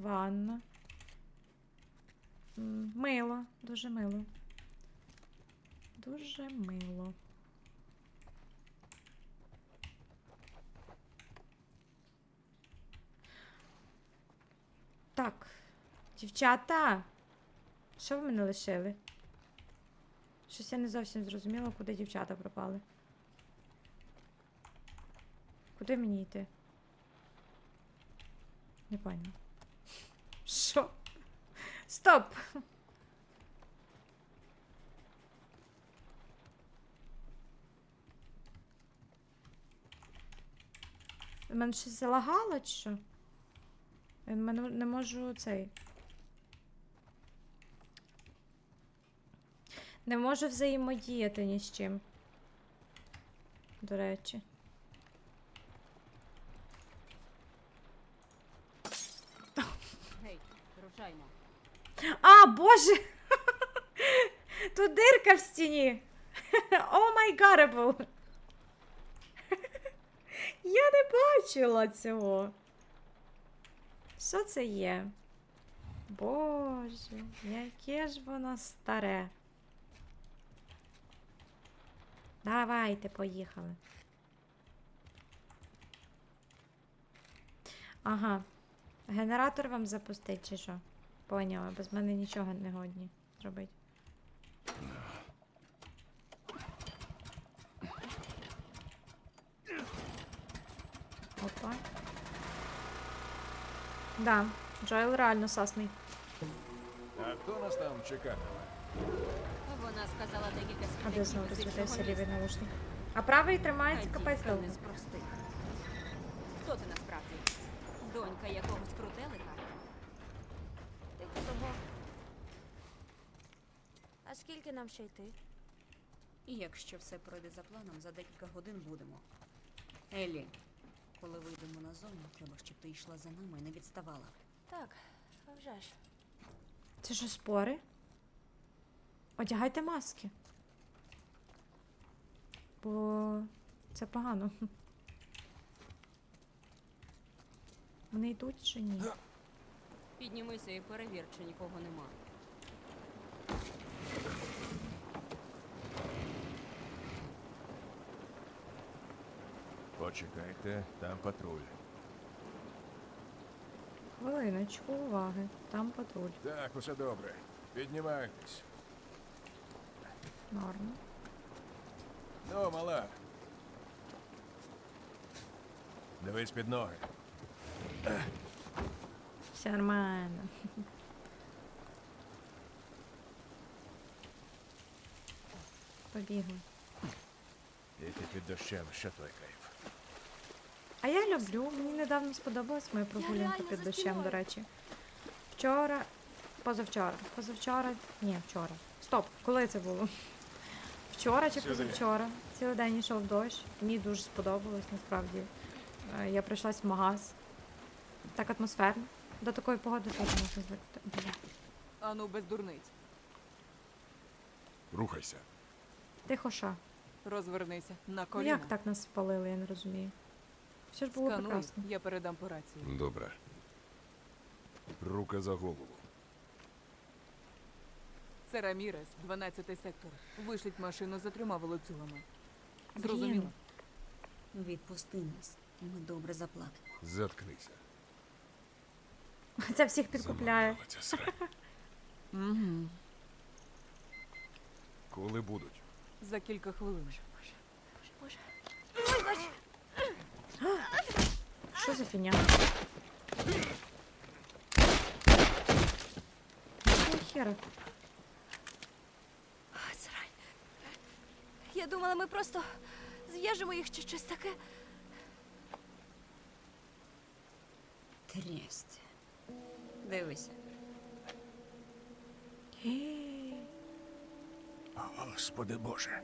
Ванна. Мило, дуже мило. Дуже мило. Так, дівчата, що ви мене лишили? Щось я не зовсім зрозуміла, куди дівчата пропали. Куди мені йти? Не поняла. Стоп! У мене щось залагало, чи що? Я не можу цей. Не можу взаємодіяти ні з чим. До речі. Гей, рушаймо. А, боже! Тут дирка в стіні. О май гаребл. Я не бачила цього. Що це є? Боже, яке ж воно старе. Давайте, поїхали. Ага. Генератор вам запустить, чи що? Поняла, без мене нічого не годні зробити. Опа. Да, Джоел реально сасний. А хто нас там чекатиме? Вона сказала декілька А де знову розвітався фізичного наушник. А правий тримається капець довго. Хто ти насправді? Донька якогось крутелика? Типу того. А скільки нам ще йти? І якщо все пройде за планом, за декілька годин будемо. Еллі, коли вийдемо назовні, треба, щоб ти йшла за нами і не відставала. Так, а вже ж. Це що спори? Одягайте маски. Бо це погано. Вони йдуть чи ні? Піднімися і перевір, чи нікого нема. Почекайте, там патруль. Хвилиночку, уваги. Там патруль. Так, усе добре. Піднімайтесь. Норм. Ну, мала. Дивись під ноги. Все нормально. Побігли. Іти під дощем, що той кайф. А я люблю. Мені недавно сподобалась моя прогулянка під дощем, до речі. Вчора. Позавчора. Позавчора. Ні, вчора. Стоп, коли це було? Вчора чи позавчора. Цілий день йшов дощ. Мені дуже сподобалось, насправді. Е, Я прийшлась в магаз. Так атмосферно. До такої погоди теж можна звикти. Бля. Ану, без дурниць. Рухайся. Тихо ша. Розвернися на коліна. як так нас спалили, я не розумію. Все ж було Скануй, прекрасно. я передам по рації. Добре. Рука за голову. Це Рамірес, 12 сектор. Вишліть машину за трьома волоцюгами. Зрозуміло. Відпусти нас. Ми добре заплатимо. Заткнися. Це всіх підкупляє. Замовила ця срань. Угу. Коли будуть? За кілька хвилин. Боже. Що за фігня? Хера? Срань. Я думала, ми просто зв'яжемо їх чи щось таке. Трясть. Дивися. Господи Боже.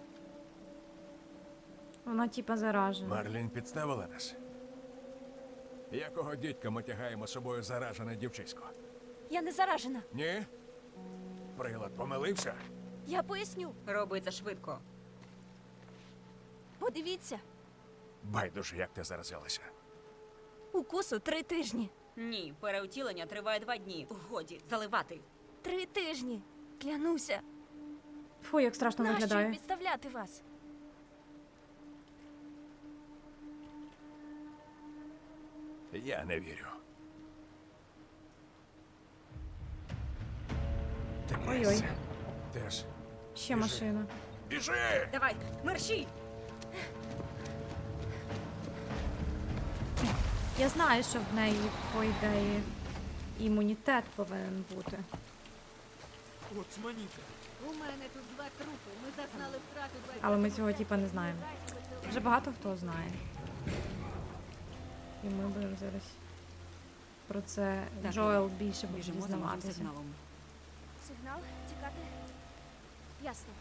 Вона типа заражена. Марлін підставила нас. Якого дідька ми тягаємо з собою заражене дівчисько? Я не заражена. Ні? Прилад помилився? Я поясню. Роби це швидко. Подивіться, Байдуже, як ти заразилася. укусу три тижні. Ні, переутілення триває два дні. Годі, заливати. Три тижні. Клянуся. Фу, як страшно Нащо виглядає. підставляти вас? Я не вірю. Ой-ой. Теж. Ще машина. Біжи! Давай, мерщій! Я знаю, що в неї, по ідеї, імунітет повинен бути. У мене тут два трупи. Ми зазнали втрату 20 Але ми цього типа не знаємо. Вже багато хто знає. І ми будемо зараз про це Так, Джоел більше буде дізнаватися. сигналом. Сигнал тікати. Ясно.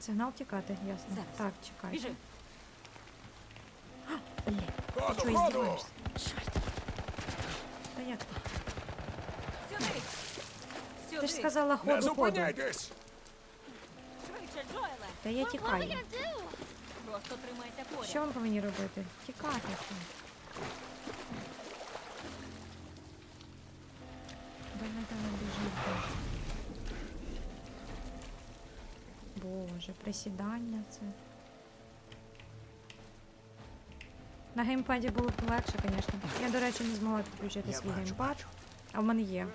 Сигнал тікати, ясно. Зараз. Так, чекай. Біжи. Блін, ти іздіваєшся? Чорт. Та як ти? Сюди! Сюди! Ти ж сказала Не ходу, ходу. зупиняйтесь! Швидше, Джоеле! Та я тікаю. Просто тримайся поряд. Що ми повинні робити? Тікати. ще. Давай, давай, біжи. Боже, присідання це. На геймпаді було б легше, звісно. Я, до речі, не змогла підключити свій бачу, геймпад, бачу. а в мене є.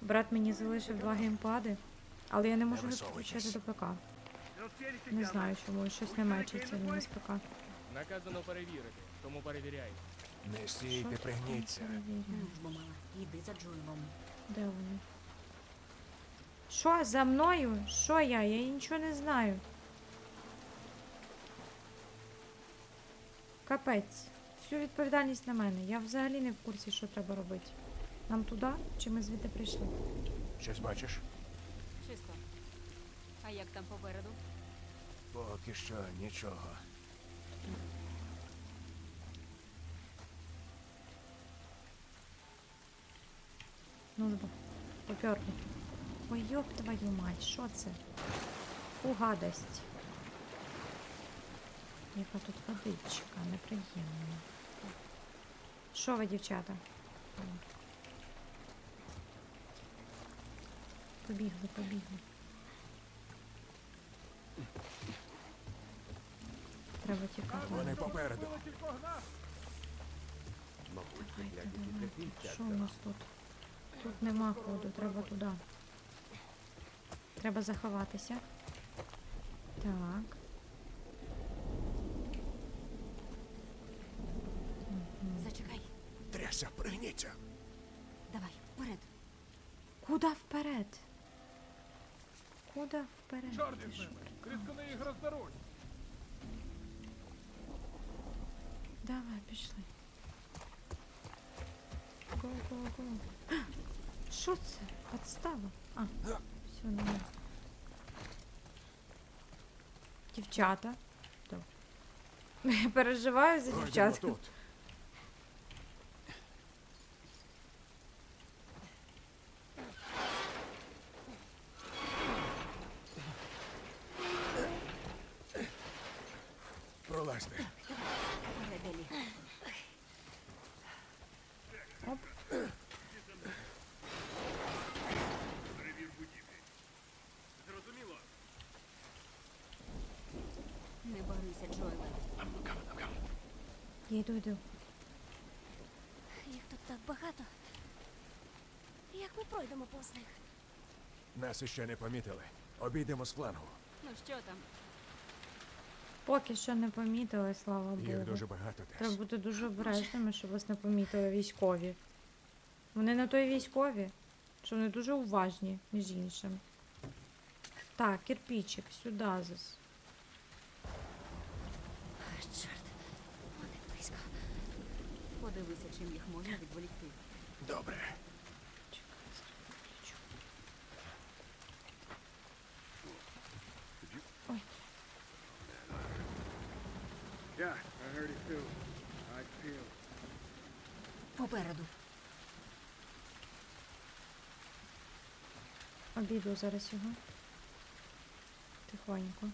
Брат мені залишив два геймпади, але я не можу їх підключити до ПК. Не знаю чому, щось не мечиться він з ПК. Наказано перевірити, тому перевіряй. Не Що стійте, пригніться. там? Ну ж бо мала, йди за Джоелом. Де вони? Що за мною? Що я? Я нічого не знаю. Капець. Всю відповідальність на мене. Я взагалі не в курсі, що треба робити. Нам туди чи ми звідти прийшли? Щось бачиш? Чисто. А як там попереду? Поки що нічого. Ну ж бо, поперли. Ой, йоп твою мать, що це? Фу, гадость. Яка тут водичка, неприємна. Що ви, дівчата? Побігли, побігли. Треба тікати. Вони попереду. Давайте. Що у нас тут? Тут нема ходу, треба туди. Треба заховатися. Так. Зачекай. Трясся, пригніться. Давай, вперед. Куда вперед? Куда вперед? Ти що? Різкони їх роздаруть. Давай, пішли. Го, го, го. Що це? Подстава? А, все, нема. Дівчата. Добре. Я переживаю за Пройдемо дівчат. тут. Пролазьте. Вперед, Елі. Оп. Не борися, Джоеле. Я йду, йду. Їх тут так багато. Як ми пройдемо повз них? Нас іще не помітили. Обійдемо з флангу. Ну що там? Поки що не помітили, слава Їх Богу. дуже багато Треба бути дуже обережними, щоб вас не помітили військові. Вони на той військові, що вони дуже уважні, між іншим. Так, кирпичик, сюди зас. А, Чорт. Вони близько. Подивися, чим їх можна відволікти. Добре. Ой, Yeah, I heard it too. I feel. Попереду. обійду зараз його. Тихонько.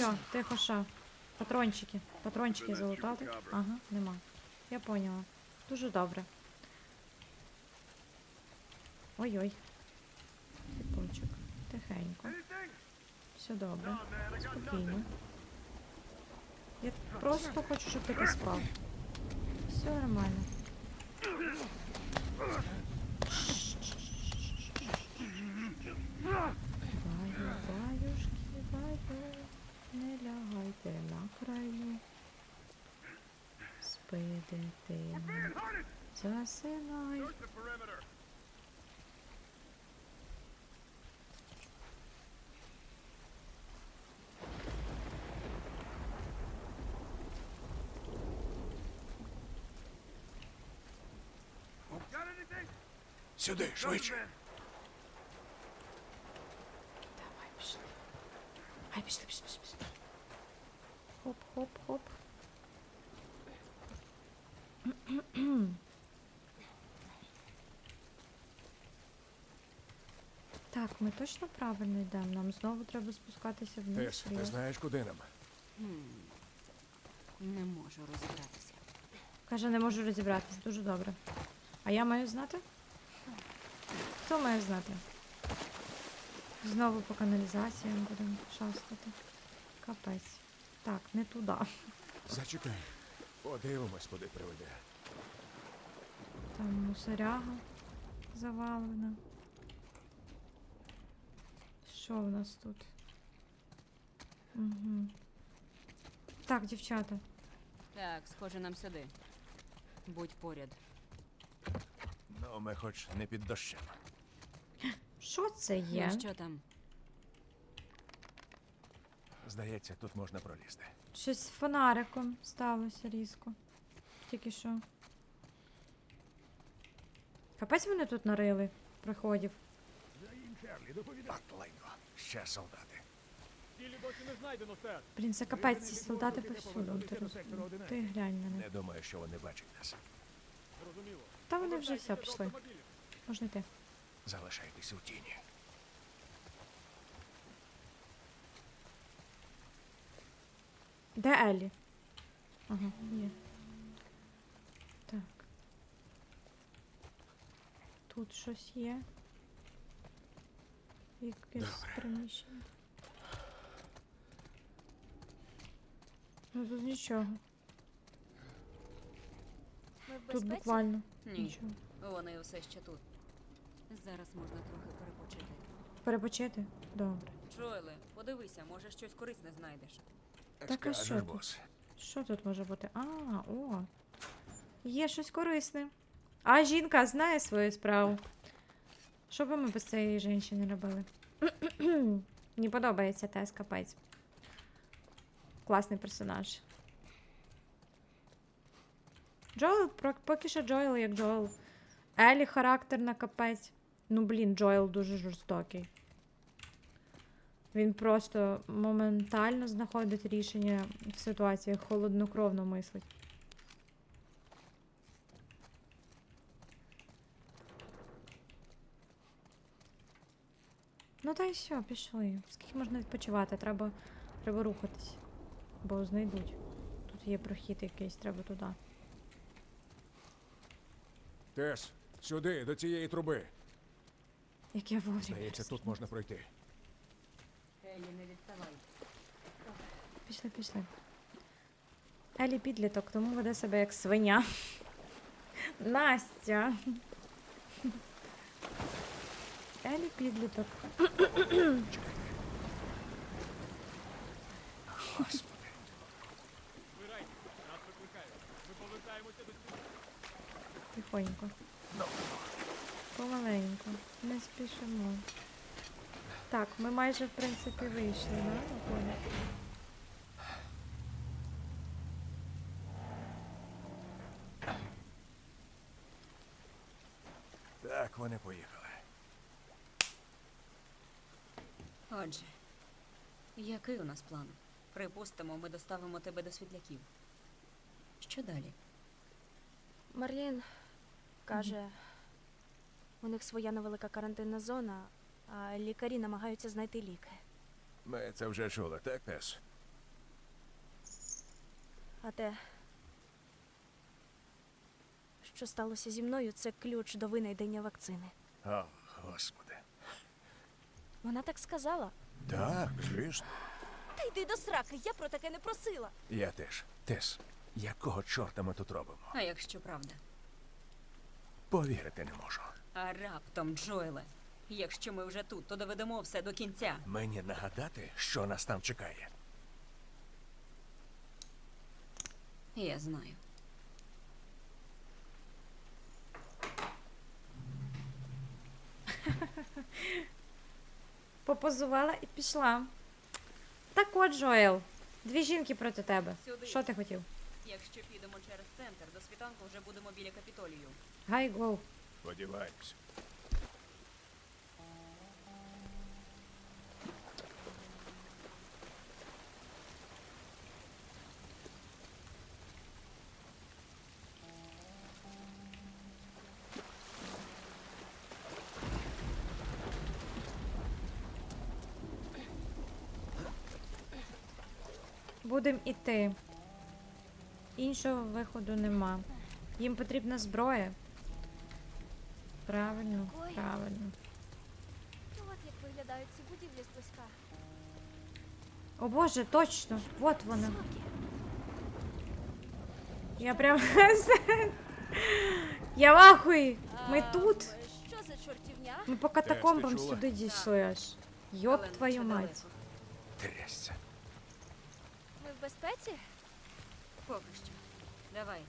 Все, тихо ша. Патрончики. Патрончики залутати. Ага, нема. Я поняла. Дуже добре. Ой-ой. Типочок. Тихенько. Все добре. Спокійно. Я просто хочу, щоб ти поспав. Все нормально. Баю, баюшки, баю, не лягайте на краю. Спи, дитино, засинай. Сюди, швидше. Давай, пішли. Ай, пішли, пішли, пішли, пішли. Хоп, хоп, хоп. Так, ми точно правильно йдемо. Нам знову треба спускатися вниз. Тес, ти знаєш, куди нам? Не можу розібратися. Каже, не можу розібратись. Дуже добре. А я маю знати? Хто має знати? Знову по каналізаціям будемо шастати. Капець. Так, не туди. Зачекай. Подивимось, куди приведе. Там мусоряга завалена. Що в нас тут? Угу. Так, дівчата. Так, схоже нам сюди. Будь поряд. Ну, ми хоч не під дощем. Що це є? Ну що там? Здається, тут можна пролізти. Щось з фонариком сталося різко. Тільки що. Капець вони тут нарили приходів. От лайно. Ще солдати. Блін, це капець, ці солдати повсюду. Ти, роз- ти глянь на них. Не думаю, що вони бачать нас. Та вони вже все пішли. Можна йти. Залишайтесь у тіні. Де Еллі? Ага, є. Так. Тут щось є. Якесь Добре. приміщення. Ну тут нічого. Ми в Тут безпеці? буквально Ні. нічого. Вони все ще тут. Зараз можна трохи перепочити. Перепочити? Добре. Джоеле, подивися, може щось корисне знайдеш. Так, а що тут? Що тут може бути? А, о. Є щось корисне. А жінка знає свою справу. Що би ми без цієї жінки робили? Мені подобається Тес, капець. Класний персонаж. Джоел, поки що Джоел як Джоел. Елі характерна капець. Ну, блін, Джоел дуже жорстокий. Він просто моментально знаходить рішення в ситуаціях, холоднокровно мислить. Ну та й все, пішли. Скільки можна відпочивати? Треба, треба рухатись. Бо знайдуть. Тут є прохід якийсь, треба туди. Тес, сюди, до цієї труби. Як я вовремя. Здається, тут можна пройти. Елі, не відставай. Пішли, пішли. Елі підліток, тому веде себе як свиня. Настя. Елі підліток. Тихонько. Помаленьку. Не спішимо. Так, ми майже, в принципі, вийшли, да? Оля? Так, вони поїхали. Отже, який у нас план? Припустимо, ми доставимо тебе до світляків. Що далі? Марлін каже, у них своя невелика карантинна зона, а лікарі намагаються знайти ліки. Ми це вже чули, так, Тес? А те, що сталося зі мною, це ключ до винайдення вакцини. О, господи. Вона так сказала. Так, звісно. Та йди до сраки, я про таке не просила. Я теж. Тес, якого чорта ми тут робимо? А якщо правда? Повірити не можу. А раптом, Джоеле, якщо ми вже тут, то доведемо все до кінця. Мені нагадати, що нас там чекає. Я знаю. Попозувала і пішла. Так от, Джоел. Дві жінки проти тебе. Сюди. Що ти хотів? Якщо підемо через центр, до світанку вже будемо біля капітолію. Гай гоу. Сподіваємось. Будем іти. Іншого виходу нема. Їм потрібна зброя. Правильно, правильно. От як виглядають ці будівлі зблизька. О боже, точно! Вот вона. Я прям. Я в ахуї! Ми тут? Що за чортівня? Ми по катакомбам сюди дійшли аж. Йоп твою мать. Трясся. В безпеці? Поки що. Давай.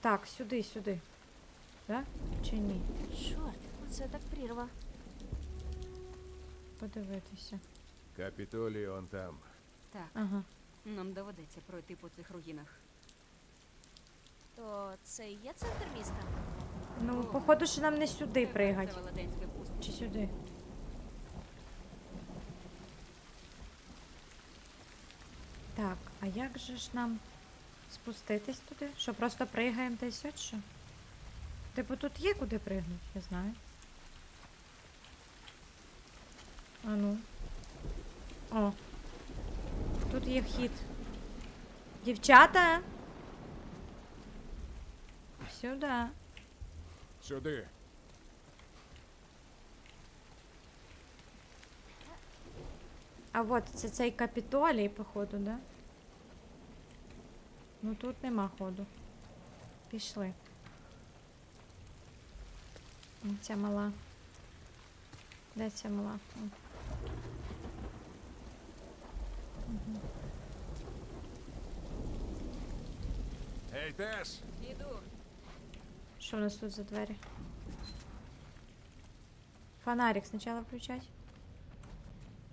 Так, сюди, сюди. Да? Чи ні? Чорт, оце так прірва. Подивитися. Капітолій он там. Так, Ага. нам доведеться пройти по цих руїнах. То це і є центр міста? Ну, походу, що нам не сюди пригать. Це велетенське пустище. Чи сюди? Так, а як же ж нам спуститись туди? Що просто пригаємо та й що? Типу тут є куди пригнути, я знаю. А ну. О. Тут є вхід. Дівчата! Сюди. Сюди. А от це цей капітолій, походу, да? Ну тут нема ходу. Пішли. Ця мала. Де ця мала? Мгм. Ей, Тес! Іду. Що у нас тут за двері? Фонарик спочатку включать.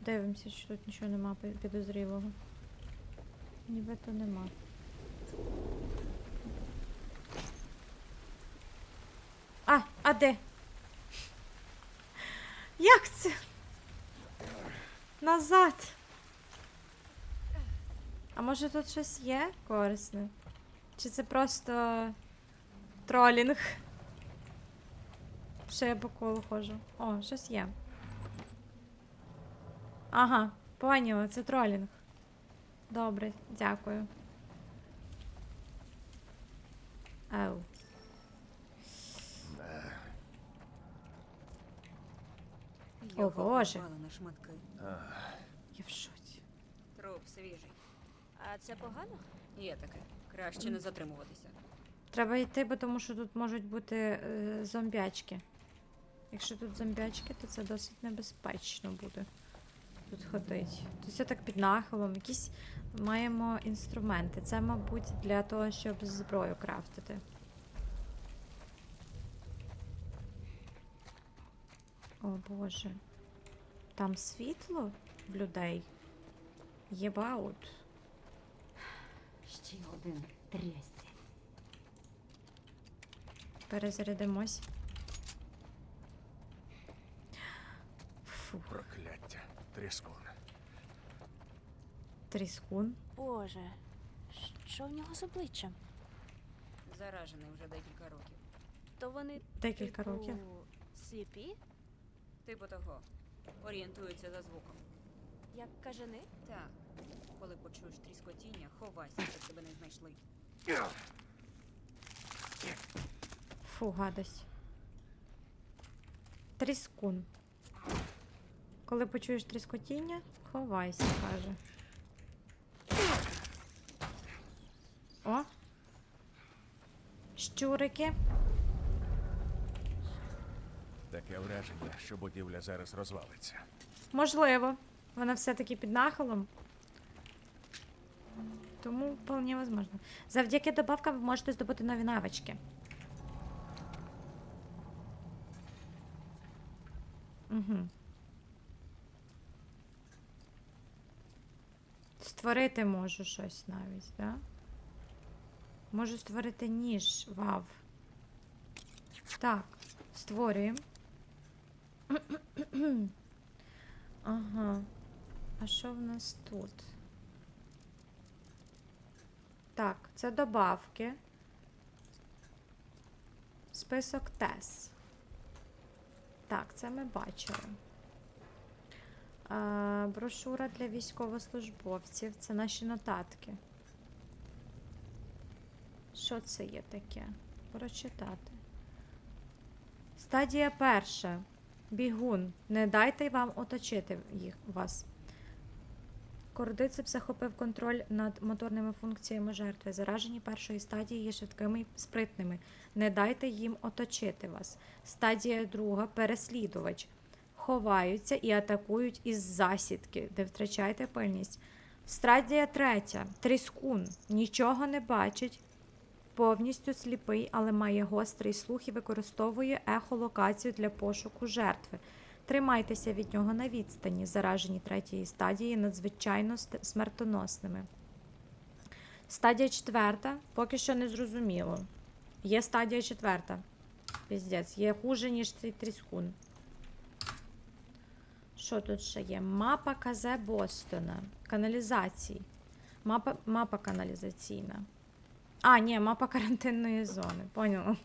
Дивимося, чи тут нічого нема підозрілого. Нібито нема. А, а де? Як це? Назад. А може тут щось є корисне? Чи це просто тролінг? Ще я по колу ходжу. О, щось є. Ага, поняла, це тролінг. Добре, дякую. Ау. О, Боже. на шматки. Я в шоці. Труп свіжий. А це погано? Є таке. Краще не затримуватися. Треба йти, бо тому що тут можуть бути е, зомбячки. Якщо тут зомбячки, то це досить небезпечно буде тут ходить. Тут все так під нахилом. Якісь маємо інструменти. Це, мабуть, для того, щоб зброю крафтити. О боже. Там світло в людей. Єбаут. Ще один трясся. Перезарядимось. Фу, Прокляття. Тріскун. тріскун. Боже, що в нього з обличчям? Заражений вже декілька років. То вони Декілька типу, років. сліпі, Типу того. Орієнтуються за звуком. як кажани? Так. Коли почуєш тріскотіння, ховайся, щоб тебе не знайшли. Фу, гадость. Тріскун. Коли почуєш тріскотіння, ховайся, каже. О. Щурики. Таке враження, що будівля зараз розвалиться. Можливо. Вона все-таки під нахилом. Тому вполне возможно. Завдяки добавкам ви можете здобути нові навички. Угу. Створити можу щось навіть, да? Можу створити ніж. Вав. Так, створюємо. Ага. А що в нас тут? Так, це добавки. Список тес. Так, це ми бачили. Брошура для військовослужбовців. Це наші нотатки. Що це є таке? Прочитати. Стадія перша. Бігун. Не дайте вам оточити їх вас. Кордицеп захопив контроль над моторними функціями жертви. Заражені першої стадії є швидкими і спритними. Не дайте їм оточити вас. Стадія друга переслідувач. Ховаються і атакують із засідки, де втрачаєте пильність. Стадія третя. Тріскун. Нічого не бачить. Повністю сліпий, але має гострий слух і використовує ехолокацію для пошуку жертви. Тримайтеся від нього на відстані. Заражені третьої стадії надзвичайно смертоносними. Стадія четверта поки що не зрозуміло. Є стадія четверта. Піздець, є хуже, ніж цей тріскун. Що тут ще є? Мапа КЗ Бостона. Каналізації. Мапа, мапа каналізаційна. А, ні, мапа карантинної зони. Поняла.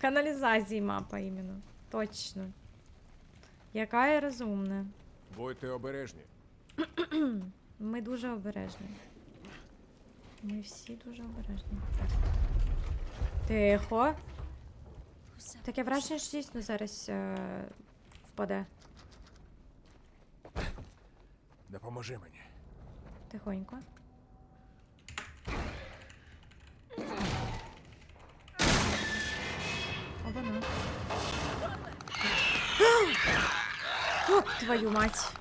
Каналізації мапа іменно. Точно. Яка я розумна. Будьте обережні. Ми дуже обережні. Ми всі дуже обережні. Тихо. Таке враження, що дійсно зараз е, впаде. Допоможи мені. Тихонько. Обана. Оп, твою мать.